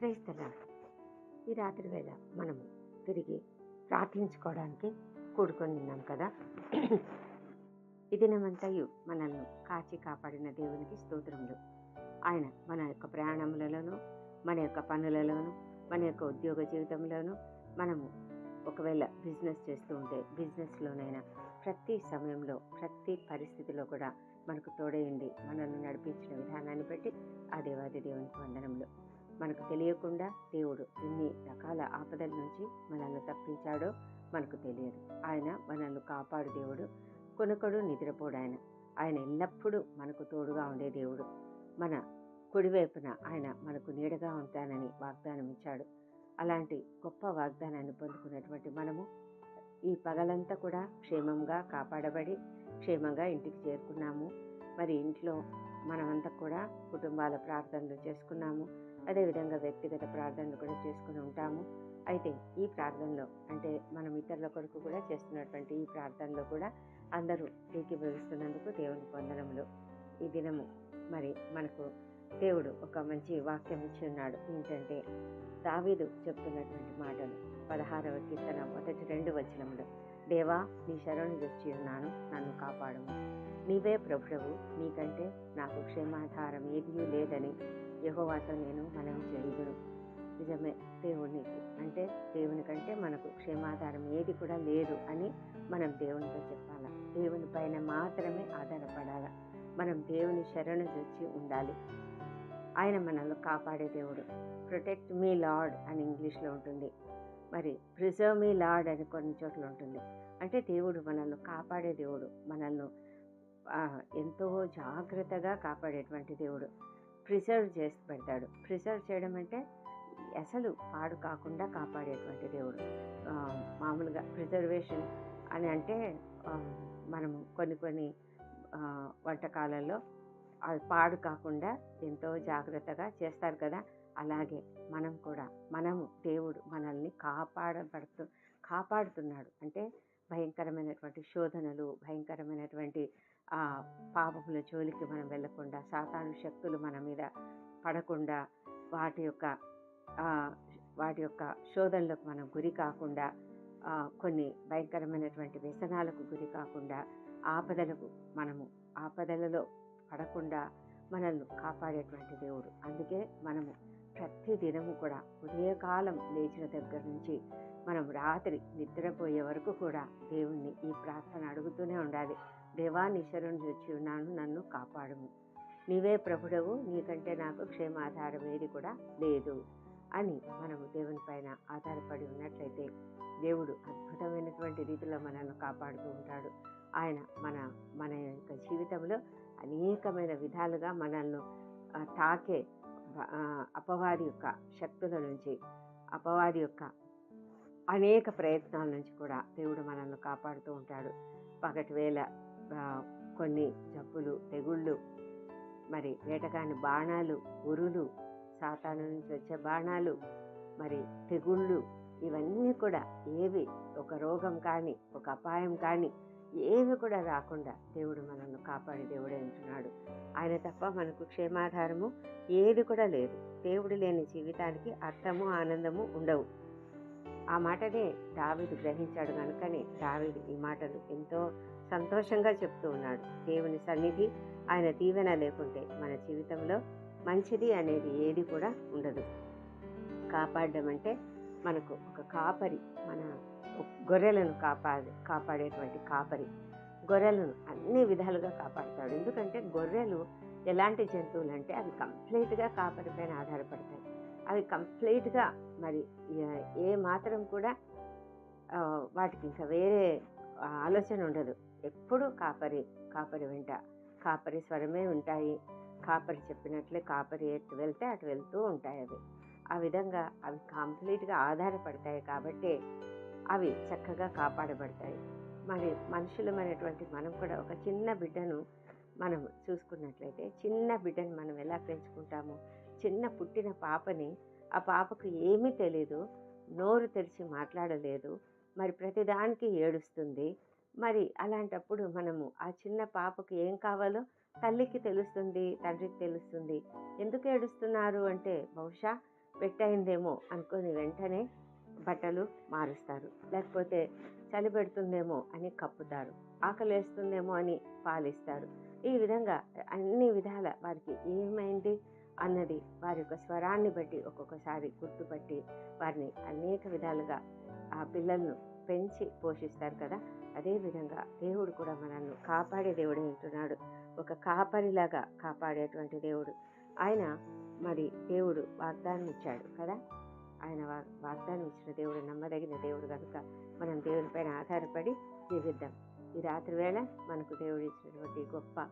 క్రైస్తల ఈ రాత్రి వేళ మనము తిరిగి ప్రార్థించుకోవడానికి కూడుకొని ఉన్నాం కదా. ఈ దినమంతయు మనల్ని కాచి కాపాడిన దేవునికి స్తోత్రములు. ఆయన మన యొక్క ప్రయాణములలోనూ మన యొక్క పనులలోనూ మన యొక్క ఉద్యోగ జీవితంలోనూ మనము ఒకవేళ బిజినెస్ చేస్తూ ఉంటే బిజినెస్లోనైనా ప్రతి సమయంలో ప్రతి పరిస్థితిలో కూడా మనకు తోడైంది మనల్ని నడిపించిన విధానాన్ని బట్టి ఆ దేవాది దేవునికి వందనములు. మనకు తెలియకుండా దేవుడు ఎన్ని రకాల ఆపదల నుంచి మనల్ని తప్పించాడో మనకు తెలియదు. ఆయన మనల్ని కాపాడు దేవుడు కొనుకడు నిద్రపోడు ఆయన. ఆయన ఎల్లప్పుడూ మనకు తోడుగా ఉండే దేవుడు. మన కుడివైపున ఆయన మనకు నీడగా ఉంటానని వాగ్దానం ఇచ్చాడు. అలాంటి గొప్ప వాగ్దానాన్ని పొందుకున్నటువంటి మనము ఈ పగలంతా కూడా క్షేమంగా కాపాడబడి క్షేమంగా ఇంటికి చేరుకున్నాము. మరి ఇంట్లో మనమంతా కూడా కుటుంబాల ప్రార్థనలు చేసుకున్నాము. అదేవిధంగా వ్యక్తిగత ప్రార్థనలు కూడా చేసుకుని ఉంటాము. అయితే ఈ ప్రార్థనలో అంటే మనం ఇతరుల కొరకు కూడా చేస్తున్నటువంటి ఈ ప్రార్థనలో కూడా అందరూ ఏకీభవిస్తున్నందుకు దేవుని పొందడంలో ఈ దినము మరి మనకు దేవుడు ఒక మంచి వాక్యం ఇచ్చి ఉన్నాడు. ఏంటంటే దావీదు చెప్తున్నటువంటి మాటలు పదహారవ కీర్తన మొదటి రెండు వచనములు. దేవా నీ శరణు తెచ్చి ఉన్నాను నన్ను కాపాడము. నీవే ప్రభుడవు నీకంటే నాకు క్షేమాధారం ఏదీ లేదని యహోవాతో నేను మనం చేయుదును నిజమే దేవునికి అంటే దేవుని కంటే మనకు క్షేమాధారం ఏది కూడా లేదు అని మనం దేవునితో చెప్పాలా? దేవుని పైన మాత్రమే ఆధారపడాల? మనం దేవుని శరణు చూచి ఉండాలి. ఆయన మనల్ని కాపాడే దేవుడు. ప్రొటెక్ట్ మీ లార్డ్ అని ఇంగ్లీష్లో ఉంటుంది. మరి ప్రిజర్వ్ మీ లార్డ్ అని కొన్ని చోట్ల ఉంటుంది. అంటే దేవుడు మనల్ని కాపాడే దేవుడు. మనల్ని ఎంతో జాగ్రత్తగా కాపాడేటువంటి దేవుడు. ప్రిజర్వ్ చేసి పెడతాడు ప్రిజర్వ్ చేయడం అంటే అసలు పాడు కాకుండా కాపాడేటువంటి దేవుడు. మామూలుగా ప్రిజర్వేషన్ అని అంటే మనము కొన్ని కొన్ని వంటకాలలో అది పాడు కాకుండా ఎంతో జాగ్రత్తగా చేస్తారు కదా. అలాగే మనం కూడా మనము దేవుడు మనల్ని కాపాడబడుతూ కాపాడుతున్నాడు. అంటే భయంకరమైనటువంటి శోధనలు భయంకరమైనటువంటి పాపముల జోలికి మనం వెళ్ళకుండా సాతాను శక్తులు మన మీద పడకుండా వాటి యొక్క వాటి యొక్క శోధనలకు మనం గురి కాకుండా కొన్ని భయంకరమైనటువంటి వ్యసనాలకు గురి కాకుండా ఆపదలకు మనము ఆపదలలో పడకుండా మనల్ని కాపాడేటువంటి దేవుడు. అందుకే మనము ప్రతి దినము కూడా ఉదయకాలం లేచిన దగ్గర నుంచి మనం రాత్రి నిద్రపోయే వరకు కూడా దేవుణ్ణి ఈ ప్రార్థన అడుగుతూనే ఉండాలి. దేవా నిశరుని చూచున్నాను ఉన్నాను నన్ను కాపాడము. నీవే ప్రభుడవు నీకంటే నాకు క్షేమాధారం ఏది కూడా లేదు అని మనము దేవుని పైన ఆధారపడి ఉన్నట్లయితే దేవుడు అద్భుతమైనటువంటి రీతిలో మనల్ని కాపాడుతూ ఉంటాడు. ఆయన మన మన యొక్క జీవితంలో అనేకమైన విధాలుగా మనల్ని తాకే అపవాది యొక్క శక్తుల నుంచి అపవాది యొక్క అనేక ప్రయత్నాల నుంచి కూడా దేవుడు మనల్ని కాపాడుతూ ఉంటాడు. పగటి వేళ కొన్ని జబ్బులు తెగుళ్ళు మరి వేటగాని బాణాలు ఉరులు సాతాను నుంచి వచ్చే బాణాలు మరి తెగుళ్ళు ఇవన్నీ కూడా ఏవి ఒక రోగం కానీ ఒక అపాయం కానీ ఏవి కూడా రాకుండా దేవుడు మనల్ని కాపాడి దేవుడే అంటున్నాడు. ఆయన తప్ప మనకు క్షేమాధారము ఏది కూడా లేదు. దేవుడు లేని జీవితానికి అర్థము ఆనందము ఉండవు. ఆ మాటనే దావిడు గ్రహించాడు కనుకనే దావిడు ఈ మాటలు ఎంతో సంతోషంగా చెప్తూ ఉన్నాడు. దేవుని సన్నిధి ఆయన దీవెన లేకుంటే మన జీవితంలో మంచిది అనేది ఏది కూడా ఉండదు. కాపాడడం అంటే మనకు ఒక కాపరి మన గొర్రెలను కాపాడే కాపాడేటువంటి కాపరి. గొర్రెలను అన్ని విధాలుగా కాపాడుతాడు. ఎందుకంటే గొర్రెలు ఎలాంటి జంతువులు అంటే అవి కంప్లీట్గా కాపరి పైన ఆధారపడతాయి. అవి కంప్లీట్గా మరి ఏ మాత్రం కూడా వాటికి ఇంకా వేరే ఆలోచన ఉండదు. ఎప్పుడూ కాపరి కాపరి వెంట. కాపరి స్వరమే ఉంటాయి. కాపరి చెప్పినట్లే కాపరి ఎటు వెళ్తే అటు వెళ్తూ ఉంటాయి అవి. ఆ విధంగా అవి కంప్లీట్గా ఆధారపడతాయి కాబట్టి అవి చక్కగా కాపాడబడతాయి. మరి మనుషులమైనటువంటి మనం కూడా ఒక చిన్న బిడ్డను మనం చూసుకున్నట్లయితే చిన్న బిడ్డను మనం ఎలా పెంచుకుంటాము? చిన్న పుట్టిన పాపని ఆ పాపకు ఏమీ తెలీదు. నోరు తెరిచి మాట్లాడలేదు. మరి ప్రతిదానికి ఏడుస్తుంది. మరి అలాంటప్పుడు మనము ఆ చిన్న పాపకు ఏం కావాలో తల్లికి తెలుస్తుంది తండ్రికి తెలుస్తుంది. ఎందుకు ఏడుస్తున్నారు అంటే బహుశా పెట్టయిందేమో అనుకొని వెంటనే బట్టలు మారుస్తారు. లేకపోతే చలి పెడుతుందేమో అని కప్పుతారు. ఆకలి వేస్తుందేమో అని పాలిస్తారు. ఈ విధంగా అన్ని విధాల వారికి ఏమైంది అన్నది వారి యొక్క స్వరాన్ని బట్టి ఒక్కొక్కసారి గుర్తుపట్టి వారిని అనేక విధాలుగా ఆ పిల్లలను పెంచి పోషిస్తారు కదా. అదేవిధంగా దేవుడు కూడా మనల్ని కాపాడే దేవుడు ఉంటున్నాడు ఒక కాపరిలాగా కాపాడేటువంటి దేవుడు. ఆయన మరి దేవుడు వాగ్దానం ఇచ్చాడు కదా? ఆయన వాగ్దానం ఇచ్చిన దేవుడు నమ్మదగిన దేవుడు కనుక మనం దేవునిపైన ఆధారపడి జీవిద్దాం. ఈ రాత్రి వేళ మనకు దేవుడు ఇచ్చినటువంటి గొప్ప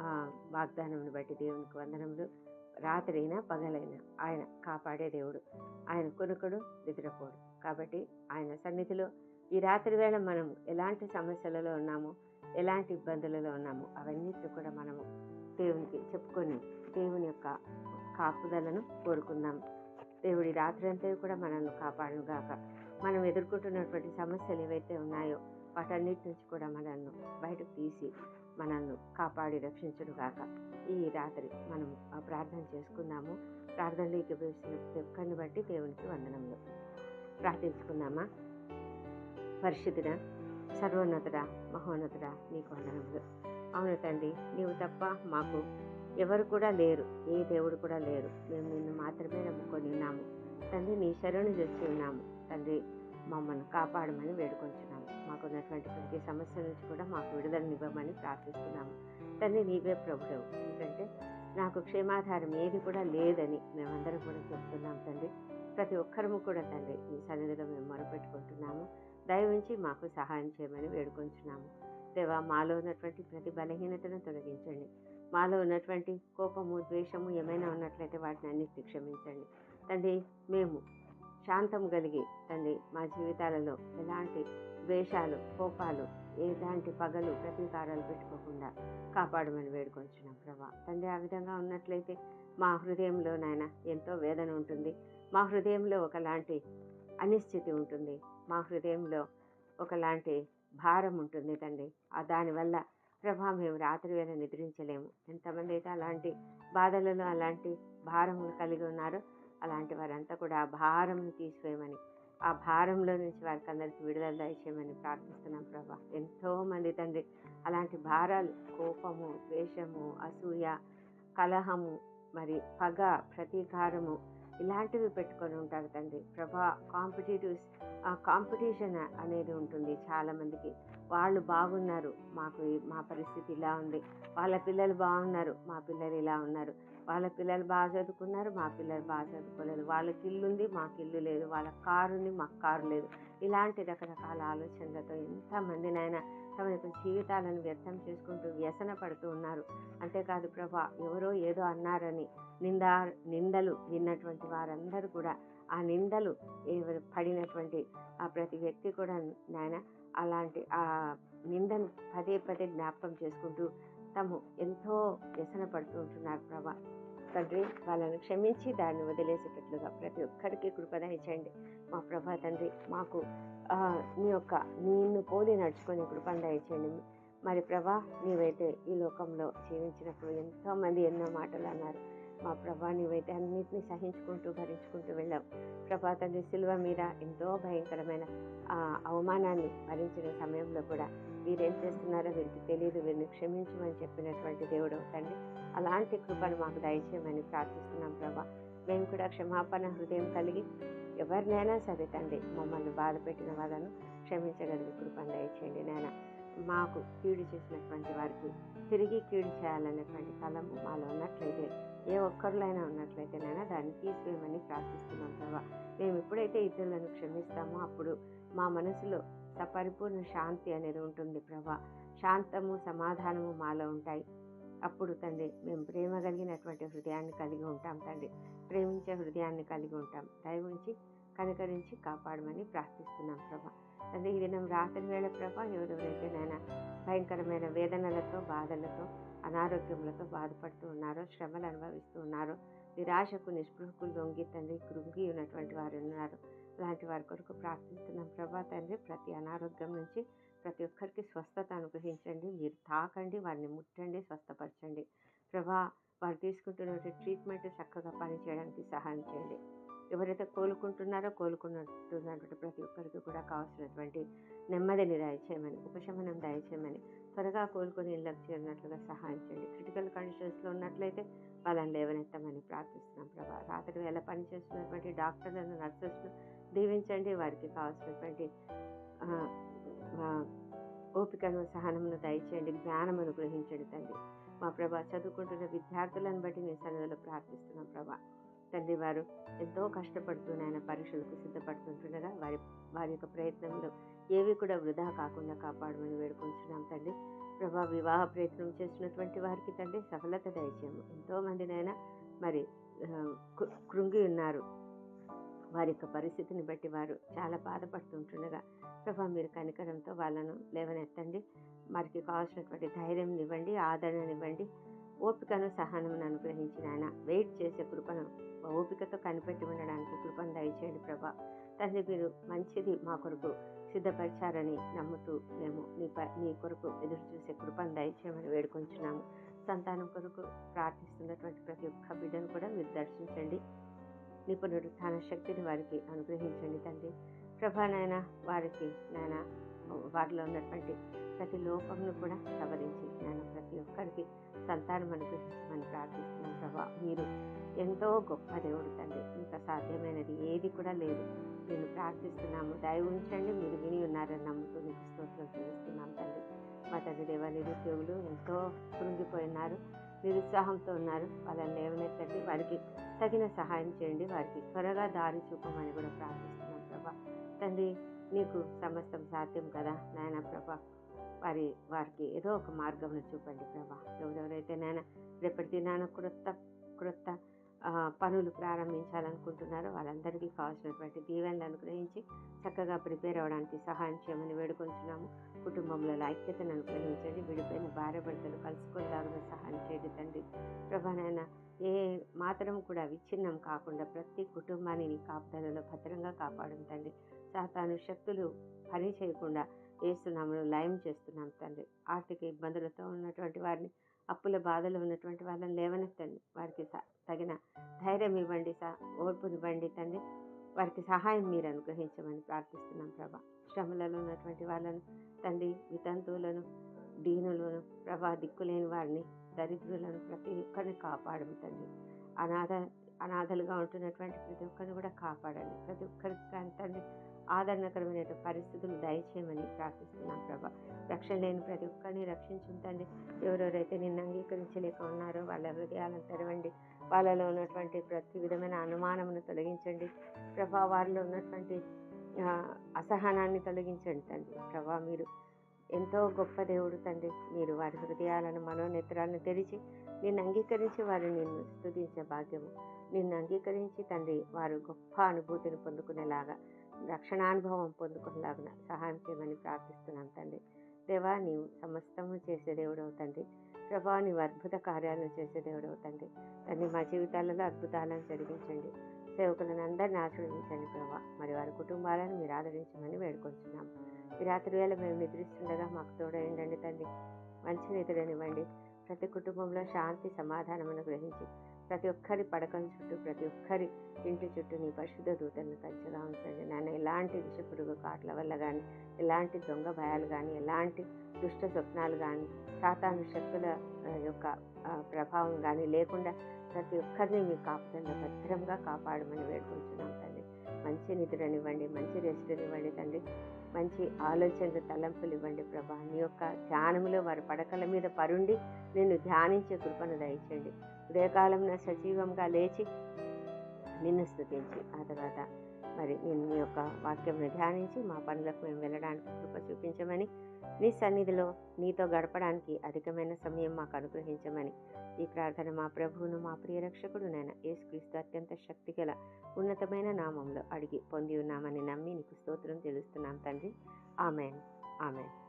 ఆ, వాగ్దానమును బట్టి దేవునికి వందనములు. రాత్రి అయినా పగలైనా ఆయన కాపాడే దేవుడు. ఆయన కొనుకడు నిద్రపోడు. కాబట్టి ఆయన సన్నిధిలో ఈ రాత్రి వేళ మనం ఎలాంటి సమస్యలలో ఉన్నామో ఎలాంటి ఇబ్బందులలో ఉన్నామో అవన్నిటిని కూడా మనము దేవునికి చెప్పుకొని దేవుని యొక్క కాపుదలను కోరుకుందాం. దేవుడి రాత్రి అంతా కూడా మనల్ని కాపాడుగాక మనం ఎదుర్కొంటున్నటువంటి సమస్యలు ఏవైతే ఉన్నాయో వాటన్నిటి నుంచి కూడా మనల్ని బయటకు తీసి మనల్ని కాపాడి రక్షించడు గాక. ఈ రాత్రి మనం ఆ ప్రార్థన చేసుకుందాము. ప్రార్థనలోకి వేసిన ఒక్కరిని బట్టి దేవునికి వందనములు. ప్రార్థించుకుందామా? పరిశుద్ధుడ సర్వోన్నతుడ మహోన్నతుడ నీకు వందనములు. అవును తండ్రి నీవు తప్ప మాకు ఎవరు కూడా లేరు ఏ దేవుడు కూడా లేరు. మేము నిన్ను మాత్రమే నమ్ముకొని ఉన్నాము. తండ్రి నీ శరణు చేసి ఉన్నాము. తండ్రి మమ్మల్ని కాపాడమని వేడుకొంచున్నాము. మాకున్నటువంటి ప్రతి సమస్య నుంచి కూడా మాకు విడుదలనివ్వమని ప్రార్థిస్తున్నాము. తండ్రి నీవే ప్రభుడవు. ఎందుకంటే నాకు క్షేమాధారం ఏది కూడా లేదని మేమందరం కూడా చెప్తున్నాం తండ్రి. ప్రతి ఒక్కరము కూడా తండ్రి నీ సన్నిధిలో మేము మొరపెట్టుకుంటున్నాము దయవించి మాకు సహాయం చేయమని వేడుకొంచున్నాము. దేవా మాలో ఉన్నటువంటి ప్రతి బలహీనతను తొలగించండి. మాలో ఉన్నటువంటి కోపము ద్వేషము ఏమైనా ఉన్నట్లయితే వాటిని అన్నిటిని క్షమించండి. తండ్రి మేము శాంతం కలిగి తండ్రి మా జీవితాలలో ఎలాంటి ద్వేషాలు కోపాలు ఎలాంటి పగలు ప్రతీకారాలు పెట్టుకోకుండా కాపాడమని వేడుకొంచున్నాం ప్రభా. తండ్రి ఆ విధంగా ఉన్నట్లయితే మా హృదయంలో నాయన ఎంతో వేదన ఉంటుంది. మా హృదయంలో ఒకలాంటి అనిశ్చితి ఉంటుంది. మా హృదయంలో ఒకలాంటి భారం ఉంటుంది తండ్రి. ఆ దానివల్ల ప్రభా మేము రాత్రి వేళ నిద్రించలేము. ఎంతమంది అయితే అలాంటి బాధలలో అలాంటి భారములు కలిగి ఉన్నారో అలాంటి వారంతా కూడా ఆ భారంను తీసివేయమని ఆ భారంలో నుంచి వారికి అందరికి విడుదల దయచేయమని ప్రార్థిస్తున్నాం ప్రభా. ఎంతోమంది తండ్రి అలాంటి భారాలు కోపము ద్వేషము అసూయ కలహము మరి పగ ప్రతీకారము ఇలాంటివి పెట్టుకొని ఉంటారు తండ్రి. ప్రభా కాంపిటేటివ్స్ కాంపిటీషన్ అనేది ఉంటుంది చాలామందికి. వాళ్ళు బాగున్నారు మాకు మా పరిస్థితి ఇలా ఉంది. వాళ్ళ పిల్లలు బాగున్నారు మా పిల్లలు ఇలా ఉన్నారు. వాళ్ళ పిల్లలు బాగా చదువుకున్నారు మా పిల్లలు బాగా చదువుకోలేదు. వాళ్ళకి ఇల్లు ఉంది మాకు ఇల్లు లేదు. వాళ్ళ కారు ఉంది మాకు కారు లేదు. ఇలాంటి రకరకాల ఆలోచనలతో ఎంతమందినైనా తమ యొక్క జీవితాలను వ్యర్థం చేసుకుంటూ వ్యసన పడుతూ ఉన్నారు. అంతేకాదు ప్రభా ఎవరో ఏదో అన్నారని నిందా నిందలు విన్నటువంటి వారందరూ కూడా ఆ నిందలు ఎవరు పడినటువంటి ఆ ప్రతి వ్యక్తి కూడా నాయన అలాంటి ఆ నిందను పదే పదే జ్ఞాపకం చేసుకుంటూ తాము ఎంతో వ్యసన పడుతూ ఉంటున్నారు ప్రభా. తండ్రి వాళ్ళను క్షమించి దాన్ని వదిలేసేటట్లుగా ప్రతి ఒక్కరికి కృపద మా ప్రభా తండ్రి మాకు నీ యొక్క నిన్ను పోలి నడుచుకునే కృపను దయచేయండి. మరి ప్రభా నీవైతే ఈ లోకంలో జీవించినప్పుడు ఎంతోమంది ఎన్నో మాటలు అన్నారు. మా ప్రభా నీవైతే అన్నింటినీ సహించుకుంటూ భరించుకుంటూ వెళ్ళావు. ప్రభా తండ్రి సిలువ మీద ఎంతో భయంకరమైన అవమానాన్ని భరించిన సమయంలో కూడా వీరేం చేస్తున్నారో వీరికి తెలియదు వీరిని క్షమించమని చెప్పినటువంటి దేవుడు తండ్రి. అలాంటి కృపను మాకు దయచేయమని ప్రార్థిస్తున్నాం ప్రభా. మేము కూడా క్షమాపణ హృదయం కలిగి ఎవరినైనా సరే తండ్రి మమ్మల్ని బాధ పెట్టిన వాళ్ళను క్షమించగలిగి కృపను దయచేయండి నాయన. మాకు కీడు చేసినటువంటి వారికి తిరిగి కీడు చేయాలనేటువంటి తలము మాలో ఉన్నట్లయితే ఏ ఒక్కరిలైనా ఉన్నట్లయితే నైనా దాన్ని తీసివేయమని ప్రార్థిస్తున్నాం ప్రభా. మేము ఎప్పుడైతే ఇతరులను క్షమిస్తామో అప్పుడు మా మనసులో సపరిపూర్ణ శాంతి అనేది ఉంటుంది ప్రభా. శాంతము సమాధానము మాలో ఉంటాయి. అప్పుడు తండ్రి మేము ప్రేమ కలిగినటువంటి హృదయాన్ని కలిగి ఉంటాం తండ్రి. ప్రేమించే హృదయాన్ని కలిగి ఉంటాం. దయవుంచి కనికరించి కాపాడమని ప్రార్థిస్తున్నాం ప్రభా. తండ్రి ఈ దినం రాత్రి వేళ ప్రభా ఎవరెవరైతే నాయన భయంకరమైన వేదనలతో బాధలతో అనారోగ్యములతో బాధపడుతూ ఉన్నారో శ్రమలు అనుభవిస్తూ ఉన్నారో నిరాశకు నిస్పృహకు లొంగి తండ్రి కృంగి ఉన్నటువంటి వారు ఉన్నారు. అలాంటి వారి కొరకు ప్రార్థిస్తున్నాం ప్రభా తండ్రి. ప్రతి అనారోగ్యం నుంచి ప్రతి ఒక్కరికి స్వస్థత అనుగ్రహించండి. మీరు తాకండి వారిని ముట్టండి స్వస్థపరచండి. ప్రభా వారు తీసుకుంటున్న ట్రీట్మెంట్ చక్కగా పనిచేయడానికి సహాయం చేయండి. ఎవరైతే కోలుకుంటున్నారో కోలుకున్నట్టున్నటువంటి ప్రతి ఒక్కరికి కూడా కావాల్సినటువంటి నెమ్మదిని దయచేయమని ఉపశమనం దయచేయమని త్వరగా కోలుకొని ఇళ్ళకు చేరినట్లుగా సహాయం చేయండి. క్రిటికల్ కండిషన్స్లో ఉన్నట్లయితే వాళ్ళని లేవనెత్తమని ప్రార్థిస్తున్నాం ప్రభా. రాత్రి వేళ పనిచేస్తున్నటువంటి డాక్టర్లను నర్సెస్ను దీవించండి. వారికి కావాల్సినటువంటి ఓపికను సహనమును దయచేయండి. జ్ఞానం అనుగ్రహించండి తండ్రి. మా ప్రభా చదువుకుంటున్న విద్యార్థులను బట్టి నేను సన్నిధిలో ప్రార్థిస్తున్నాం ప్రభా. తండ్రి వారు ఎంతో కష్టపడుతూ నాయన పరీక్షలకు సిద్ధపడుతుంటుండగా వారి వారి యొక్క ప్రయత్నంలో ఏవి కూడా వృధా కాకుండా కాపాడమని వేడుకుంటున్నాం తండ్రి. ప్రభా వివాహ ప్రయత్నం చేసినటువంటి వారికి తండ్రి సఫలత దయచేయము. ఎంతోమందినైనా మరి కృంగి ఉన్నారు. వారి యొక్క పరిస్థితిని బట్టి వారు చాలా బాధపడుతుంటుండగా ప్రభా మీరు కనికరంతో వాళ్ళను లేవనెత్తండి. వారికి కావాల్సినటువంటి ధైర్యం ఇవ్వండి ఆదరణనివ్వండి ఓపికను సహనమును అనుగ్రహించిన ఆయన వెయిట్ చేసే కృపను ఓపికతో కనిపెట్టి ఉండడానికి కృపను దయచేయండి ప్రభా. తండ్రి మీరు మంచిది మా కొరకు సిద్ధపరిచారని నమ్ముతూ మేము నీ ప నీ కొరకు ఎదురు చూసే కృపను దయచేయమని వేడుకొంచున్నాము. సంతానం కొరకు ప్రార్థిస్తున్నటువంటి ప్రతి ఒక్క బిడ్డను కూడా మీరు దర్శించండి. నిపుణుడు స్థాన శక్తిని వారికి అనుగ్రహించండి తండ్రి. ప్రభా నాయన వారికి నాయన వారిలో ఉన్నటువంటి ప్రతి లోపంను కూడా సవరించి నేను ప్రతి ఒక్కరికి సంతానం అనుగ్రహించమని ప్రార్థిస్తున్నాను ప్రభా. మీరు ఎంతో గొప్ప దేవుడు తండ్రి. ఇంకా సాధ్యమైనది ఏది కూడా లేదు. నేను ప్రార్థిస్తున్నాము. దయ ఉంచండి. మీరు విని ఉన్నారని నమ్ముతూ నీకు స్తోత్రం చెల్లిస్తున్నాం తండ్రి. మా తండ్రి దేవ నిరుద్యోగులు ఎంతో కృంగిపోయినారు. నిరుత్సాహంతో ఉన్నారు. వాళ్ళని లేవనెత్తండి. వారికి తగిన సహాయం చేయండి. వారికి త్వరగా దారి చూపమని కూడా ప్రార్థిస్తున్నాం ప్రభా. తండ్రి నీకు సమస్తం సాధ్యం కదా నాయన ప్రభా? వారి వారికి ఏదో ఒక మార్గంలో చూపండి ప్రభా. ఎవరెవరైతే నాయన రేపటి దినాన క్రొత్త క్రొత్త పనులు ప్రారంభించాలనుకుంటున్నారో వాళ్ళందరికీ కావాల్సినటువంటి దీవెనలు అనుగ్రహించి చక్కగా ప్రిపేర్ అవ్వడానికి సహాయం చేయమని వేడుకొంచున్నాము. కుటుంబంలో ఐక్యతను అనుగ్రహించండి. విడిపోయిన భార్య భర్తలు కలుసుకునేలాగా సహాయం చేయండి తండ్రి. ప్రభానైనా ఏ మాత్రం కూడా విచ్ఛిన్నం కాకుండా ప్రతి కుటుంబాన్ని నీ కాపుదలలో భద్రంగా కాపాడుతండి సాతాను శక్తులు పని చేయకుండా వేస్తున్నాము లయం చేస్తున్నాం తండ్రి. ఆర్థిక ఇబ్బందులతో ఉన్నటువంటి వారిని అప్పుల బాధలు ఉన్నటువంటి వాళ్ళని లేవనెత్తండి. వారికి తగిన ధైర్యం ఇవ్వండి సా ఓర్పునివ్వండి తండ్రి. వారికి సహాయం మీరు అనుగ్రహించమని ప్రార్థిస్తున్నాం ప్రభా. శ్రమలలో ఉన్నటువంటి వాళ్ళను తండ్రి వితంతువులను దీనులను ప్రభా దిక్కులేని వారిని దరిద్రులను ప్రతి ఒక్కరిని కాపాడము తండ్రి. అనాథ అనాథలుగా ఉంటున్నటువంటి ప్రతి ఒక్కరిని కూడా కాపాడండి. ప్రతి ఒక్కరికి తండ్రి ఆదరణకరమైన పరిస్థితులు దయచేయమని ప్రార్థిస్తున్నాం ప్రభా. రక్షణ లేని ప్రతి ఒక్కరిని రక్షించుంతండి ఎవరెవరైతే నిన్ను అంగీకరించలేక ఉన్నారో వాళ్ళ హృదయాలను తెరవండి. వాళ్ళలో ఉన్నటువంటి ప్రతి విధమైన అనుమానమును తొలగించండి. ప్రభా వారిలో ఉన్నటువంటి అసహనాన్ని తొలగించండి తండ్రి. ప్రభా మీరు ఎంతో గొప్ప దేవుడు తండ్రి. మీరు వారి హృదయాలను మనోనేత్రాలను తెరిచి నిన్ను అంగీకరించి వారు నిన్ను స్థుతించే భాగ్యము. నిన్ను అంగీకరించి తండ్రి వారు గొప్ప అనుభూతిని పొందుకునేలాగా రక్షణానుభవం పొందుకునేలాగా సహాయం చేయమని ప్రార్థిస్తున్నాం తండ్రి. దేవా నీవు సమస్తము చేసే దేవుడవు తండ్రి. ప్రభా నీవు అద్భుత కార్యాలను చేసే దేవుడవు తండ్రి. తండ్రి మా జీవితాలలో అద్భుతాలను జరిగించండి. సేవకులను అందరిని ఆశీర్వదించండి ప్రభా. మరి వారి కుటుంబాలను మీరు ఆదరించమని వేడుకొంచున్నాం. ఈ రాత్రి వేళ మేము నిద్రిస్తుండగా మాకు తోడైండండి తండ్రి. మంచి నిద్రనివ్వండి ప్రతి కుటుంబంలో శాంతి సమాధానమును గ్రహించి ప్రతి ఒక్కరి పడకల చుట్టూ ప్రతి ఒక్కరి ఇంటి చుట్టూ నీ పరిశుద్ధ దూతలను కంచెగా ఉంచండి. నాన్న ఎలాంటి విష పురుగు కాట్ల వల్ల కానీ ఎలాంటి దొంగ భయాలు కానీ ఎలాంటి దుష్ట స్వప్నాలు కానీ సాతాను శక్తుల యొక్క ప్రభావం కానీ లేకుండా ప్రతి ఒక్కరిని మీ కాపుదల భద్రంగా కాపాడమని వేడుకుంటున్నాం తండ్రి. మంచి నిద్రనివ్వండి మంచి రెస్ట్నివ్వండి తండ్రి. మంచి ఆలోచనలు తలంపులు ఇవ్వండి ప్రభా. నీ యొక్క ధ్యానములో వారి పడకల మీద పరుండి నిన్ను ధ్యానించే కృపను దయచేయండి. ఉదయకాలంలో సజీవంగా లేచి నిన్ను స్థుతించి ఆ తర్వాత మరి నేను మీ యొక్క వాక్యంను ధ్యానించి మా పనులకు మేము వెళ్ళడానికి కృప చూపించమని నీ సన్నిధిలో నీతో గడపడానికి అధికమైన సమయం మాకు అనుగ్రహించమని ఈ ప్రార్థన మా ప్రభువును మా ప్రియ రక్షకుడు యేసుక్రీస్తు అత్యంత శక్తిగల ఉన్నతమైన నామంలో అడిగి పొంది ఉన్నామని నమ్మి నీకు స్తోత్రం తెలుస్తున్నాం తండ్రి. ఆమెన్. ఆమెన్.